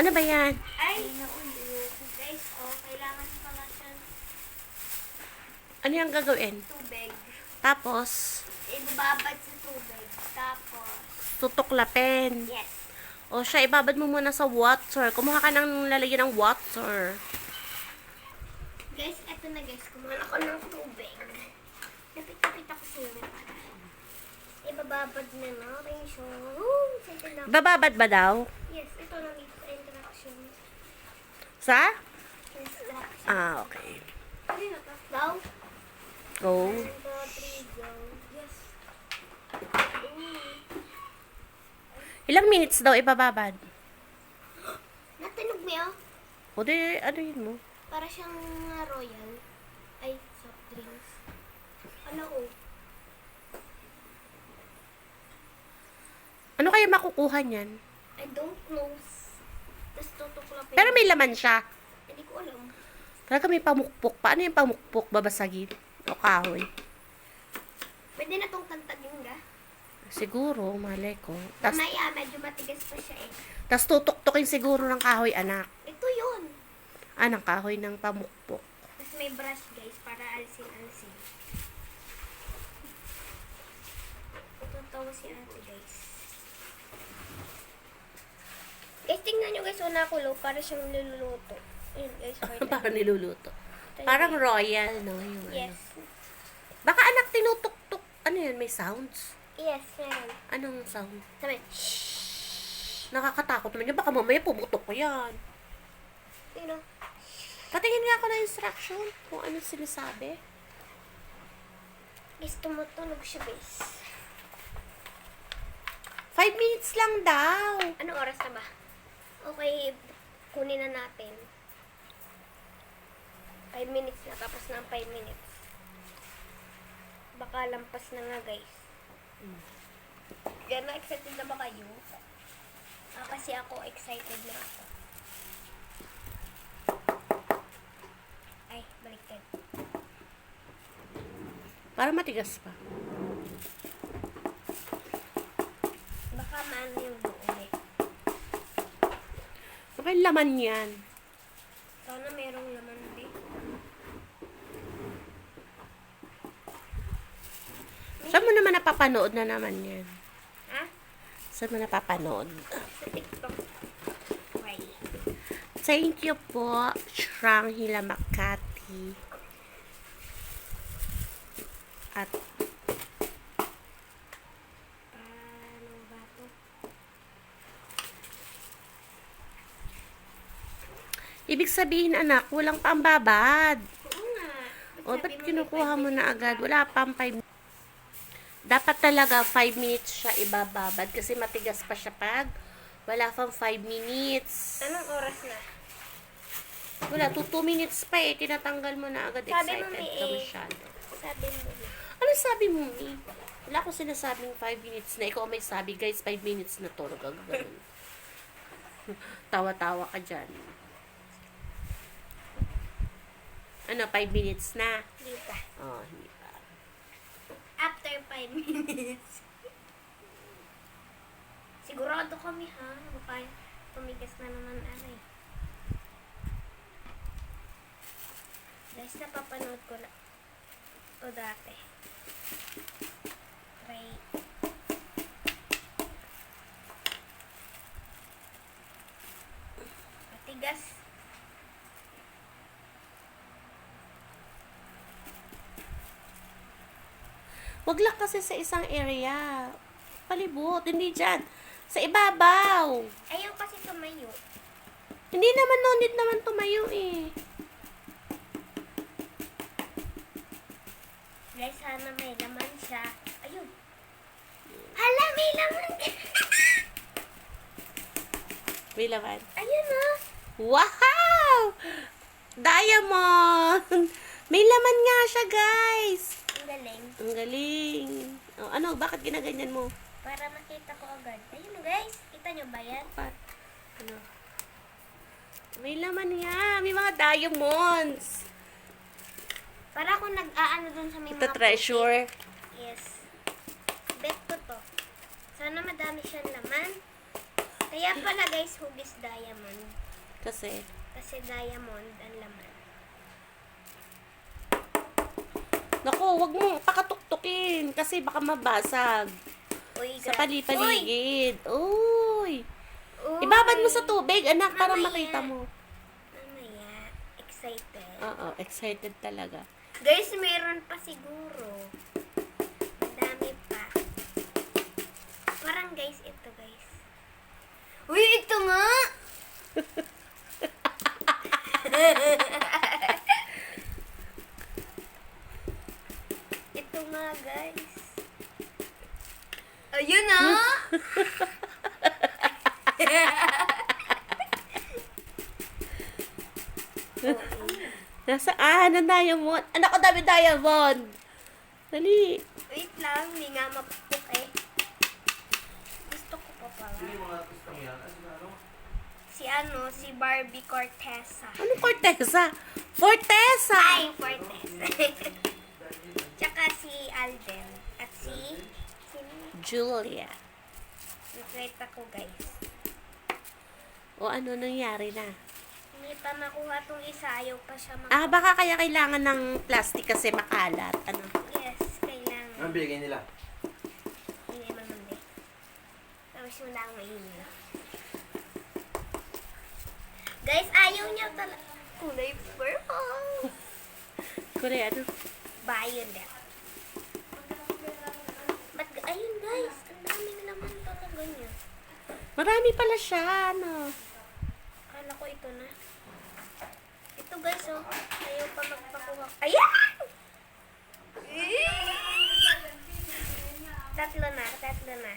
Ano ba yan? Ay. Guys, oh, kailangan pala siya Ano yung gagawin? tubig. Tapos, Ibababad sa tubig. Tapos, tutuklapin. yes. O siya, ibabad mo muna sa water. Kumuha ka ng lalagyan ng water. Guys, eto na guys. Kumuha ako ng tubig. Napit-napit ako sa. Ibababad na natin siya. Bababad ba daw? Yes, ito na dito sa interaction. Sa? Interaction. Ah, okay. Daw? Go. One, two, three, go. Yes. Ilang minutes daw ibababad? Natinog mo yun? O di, ano yun mo? Para siyang royal. Ay, soft drinks. Ano oh? Ano kaya makukuha niyan? I don't know. Tapos tutuklapin. Pero may laman siya. Hindi ko alam. Talaga may pamukpok. Paano yung pamukpok? Babasagin? O kahoy? Pwede na tong tantagin ga. Siguro, malay ko. Tas, Mamaya, medyo matigas pa siya eh. tas tutuktukin siguro ng kahoy, anak. Ito yun. Ah, ng kahoy ng pamukpok. Tapos may brush guys para alsin-alsin. Tatawa si ate guys. Guys, tingnan nyo guys, una kulo para siyang niluluto. Ayun guys, Parang niluluto. Parang royal, no? Yung ano. Yes. Baka anak tinutuktok. Ano yun? May sounds? Yes, meron. Anong sound? Sabi, Nakakatakot naman yun. Baka mamaya pumutok ko yan. Tingnan. Patingin nga ako ng instruction kung ano sinasabi. Guys, tumutunog siya guys. Five minutes lang daw. Anong oras na ba? Okay, kunin na natin. 5 minutes na, tapos na ang 5 minutes. Baka lampas na nga guys. Kaya na-excited na ba kayo? Ah, kasi ako excited na ako. Ay, baliktad. Para matigas pa. Okay, laman yan. Sana merong laman din. Saan mo naman napapanood na naman yan? Ha? Saan mo napapanood? Sa TikTok. Okay. Thank you po, Shranghila Makati. Ibig sabihin, anak, walang pambabad. Oo nga. O, ba't mo kinukuha mo na agad? Wala pang 5 Dapat talaga 5 minutes siya ibababad kasi matigas pa siya pag wala pang 5 minutes. Anong oras na? Wala, 2 minutes pa eh. Tinatanggal mo na agad. Sabi Excited mo, may ka eh. masyado. Sabi mo. Ano sabi mo, Mi? Wala ko sinasabing 5 minutes na. Ikaw may sabi, guys, 5 minutes na to. Gagawin. Tawa-tawa ka dyan. Ano, 5 minutes na? Di ba? Oh, hindi pa. After 5 minutes. Sigurado kami ha. Baka tumigas na naman aray. Guys, napapanood ko na to dati. Try. Matigas. Wag lang kasi sa isang area. Palibot, hindi dyan. Sa ibabaw. Ayaw kasi tumayo. Hindi naman no need naman tumayo eh. Guys, sana may laman siya. Ayun. Hala, may laman. May laman. Ayun ah. Wow! Diamond! May laman nga siya, guys. Ang galing. Oh, ano, bakit ginaganyan mo? Para makita ko agad. Ayun guys. Kita nyo ba yan? Pat, ano? May laman nga. May mga diamonds. Para ako nag-aano dun sa may Ito mga treasure. puti. Yes. Bet ko to. Sana madami siyang laman. Kaya pala guys, hugis diamond. Kasi, Kasi diamond ang laman. Naku, wag mo pakatuktukin kasi baka mabasag Uy, sa pali-paligid. Uy! Uy! Ibabad mo sa tubig, anak, para Mamaya. makita mo. Mamaya, excited. Oo, excited talaga. Guys, meron pa siguro. Ang dami pa. Parang guys, ito guys. Uy, ito nga! ito nga guys. Ayun na! Nasaan ang diamond? Anak ko, dami diamond! Dali. Wait lang, hindi nga mapupok eh. Gusto ko pa pala. Si ano, si Barbie Cortesa. Anong Corteza? Forteza! Ay, Cortesa. Tsaka si Alden. At si... Julia. Nakita ko guys. O ano nangyari na? Hindi pa makuha tong isa. Ayaw pa siya makuha. Ah, baka kaya kailangan ng plastic kasi makalat. Ano? Yes, kailangan. Anong binigay nila? Hindi naman mandi. Tapos mo lang mainit. Guys, ayaw niya talaga. Kulay purple. Kure, ano? Violet. Ba't, ayun guys, ang daming laman talaga niya. Marami pala siya, ano? Kala ko ito na. Ito guys, oh. Ayaw pa magpakuha. Ayan! Tatlo na, tatlo na.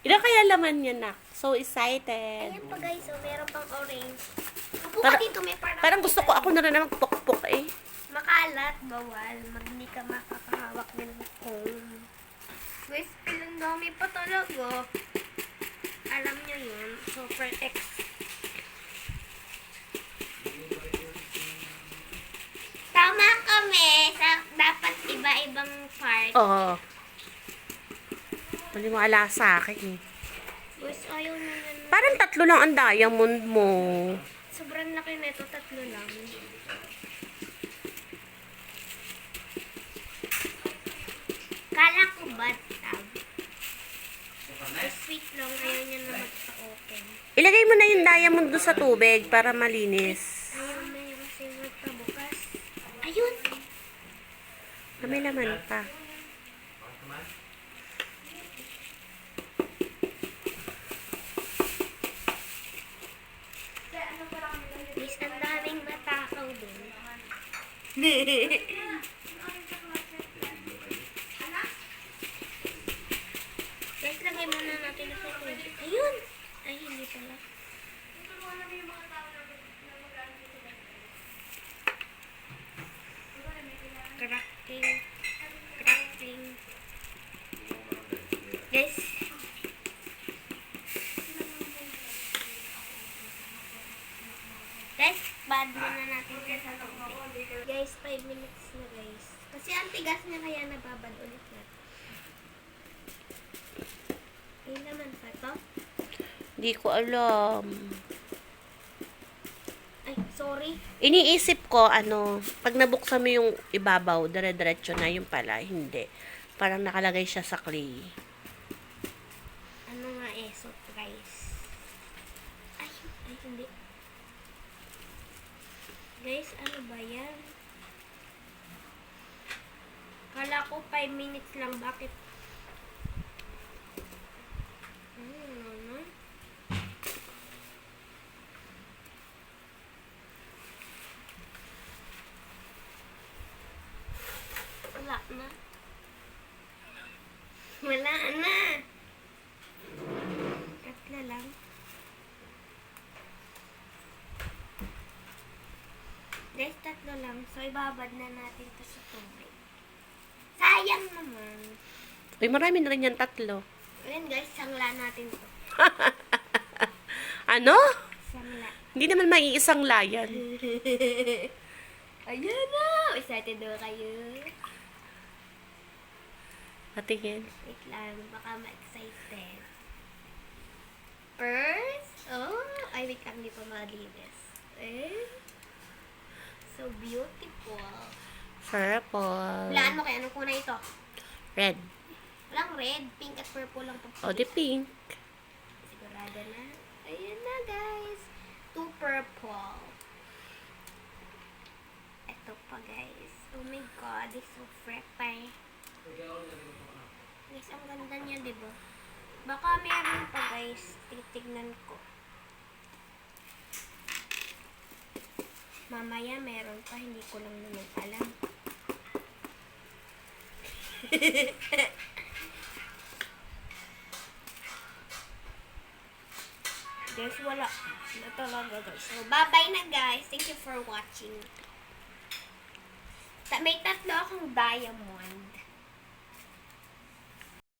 Ilan kaya laman niya, nak? So excited. Ayan pa guys, oh. Meron pang orange. Upo Para- ka dito, may parang... Parang gusto ko ako na rin na magpukpok eh. Makalat, bawal. Mag hindi ka makakahawak ng comb. Guys, ilang dami pa talaga. Alam niyo yun, Super X. Tama kami sa dapat iba-ibang part. Oo. Maniwala sa akin eh. Guys, ayaw na na. Parang tatlo lang ang diamond mo. Sobrang laki na ito, tatlo lang. Kala ko bathtub. Sweet lang, ayaw niya na magpa-open. Ilagay mo na yung diamond doon sa tubig para malinis. Ayaw na yung kasi magpabukas. Ayun! Ah, May laman pa. Miss, ang daming matakaw dun. Pala. Cracking. Cracking. Guys. Guys, bad muna natin siya sa tubig. Guys, 5 minutes na guys. Kasi ang tigas niya kaya nababad ulit natin. Ayun naman pa to. Hindi ko alam. Ay, sorry. Iniisip ko, ano, pag nabuksan mo yung ibabaw, dire-diretso na yung pala. Hindi. Parang nakalagay siya sa clay. Ano nga eh, surprise. Ay, ay, hindi. Guys, ano ba yan? Kala ko 5 minutes lang. Bakit? Ano na? Wala na. Wala na. Tatlo lang. Guys, tatlo lang. So, ibabad na natin to sa tubig. Sayang naman. Uy, marami na rin yan, tatlo. Ayan guys, sangla natin to. Ano? Sangla. Hindi naman maiisang layan. Ayan na! Excited daw kayo. Patingin. Wait lang, baka ma-excited. peppers. Oh, ay wait lang, hindi pa malinis. Eh. So beautiful. Purple. Hulaan mo kaya anong kulay ito? Red. Walang red, pink at purple lang po. O, di pink. Sigurado na. Ayan na, guys. Two purple. Ito pa, guys. Oh my God, it's so fresh. Guys, ang ganda niya, di ba? Baka meron pa, guys. Titignan ko. Mamaya meron pa, hindi ko lang naman alam. Guys, wala. Wala talaga, guys. So, bye-bye na, guys. Thank you for watching. May tatlo akong diamond.